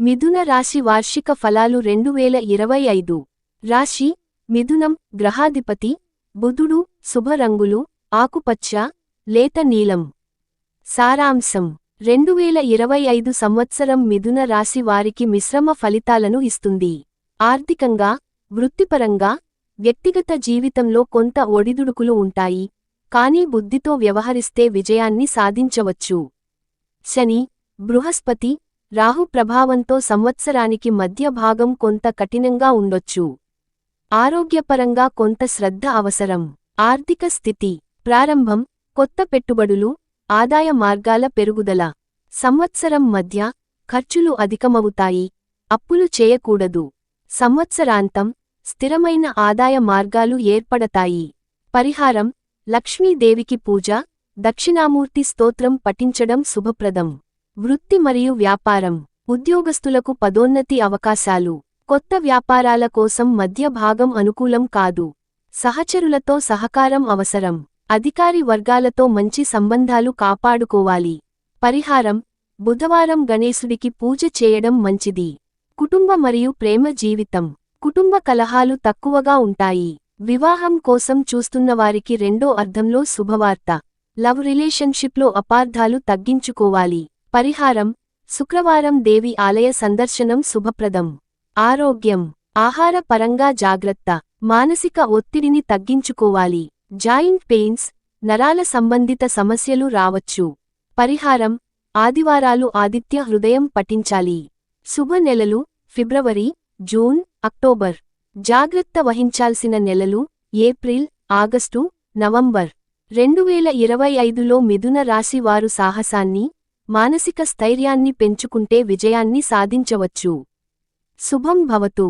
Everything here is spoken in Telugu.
మిథున రాశి వార్షిక ఫలాలు రెండు వేల ఇరవై ఐదు. రాశి మిథునం గ్రహాధిపతి బుధుడు శుభరంగులు ఆకుపచ్చ లేత నీలం. సారాంశం రెండు వేల ఇరవై ఐదు సంవత్సరం మిథున రాశి వారికి మిశ్రమ ఫలితాలను ఇస్తుంది. ఆర్థికంగా వృత్తిపరంగా వ్యక్తిగత జీవితంలో కొంత ఒడిదుడుకులు ఉంటాయి. కానీ బుద్ధితో వ్యవహరిస్తే విజయాన్ని సాధించవచ్చు. శని బృహస్పతి రాహు ప్రభావంతో సంవత్సరానికి మధ్య భాగం కొంత కఠినంగా ఉండొచ్చు. ఆరోగ్యపరంగా కొంత శ్రద్ధ అవసరం. ఆర్థిక స్థితి. ప్రారంభం. కొత్త పెట్టుబడులు. ఆదాయ మార్గాల పెరుగుదల. సంవత్సరం మధ్య ఖర్చులు అధికమవుతాయి. అప్పులు చేయకూడదు. సంవత్సరాంతం స్థిరమైన ఆదాయ మార్గాలు ఏర్పడతాయి. పరిహారం. లక్ష్మీదేవికి పూజ. దక్షిణామూర్తి స్తోత్రం పఠించడం శుభప్రదం. వృత్తి మరియు వ్యాపారం ఉద్యోగస్తులకు పదోన్నతి అవకాశాలు కొత్త వ్యాపారాల కోసం మధ్య భాగం అనుకూలం కాదు. సహచరులతో సహకారం అవసరం. అధికారి వర్గాలతో మంచి సంబంధాలు కాపాడుకోవాలి. పరిహారం బుధవారం గణేశుడికి పూజ చేయడం మంచిది. కుటుంబ మరియు ప్రేమ జీవితం. కుటుంబ కలహాలు తక్కువగా ఉంటాయి. వివాహం కోసం చూస్తున్నవారికి రెండో అర్థంలో శుభవార్త. లవ్ రిలేషన్షిప్లో అపార్థాలు తగ్గించుకోవాలి. పరిహారం శుక్రవారం దేవి ఆలయ సందర్శనం శుభప్రదం. ఆరోగ్యం ఆహార పరంగా జాగ్రత్త మానసిక ఒత్తిడిని తగ్గించుకోవాలి. జాయింట్ పెయిన్స్ నరాల సంబంధిత సమస్యలు రావచ్చు. పరిహారం ఆదివారాలు ఆదిత్య హృదయం పఠించాలి. శుభ నెలలు ఫిబ్రవరి జూన్ అక్టోబర్. జాగ్రత్త వహించాల్సిన నెలలు ఏప్రిల్ ఆగస్టు నవంబర్. రెండు వేల ఇరవై ఐదులో మిథున రాశి వారు సాహసాన్ని మానసిక స్థైర్యాన్ని పెంచుకుంటే విజయాన్ని సాధించవచ్చు. శుభం భవతు.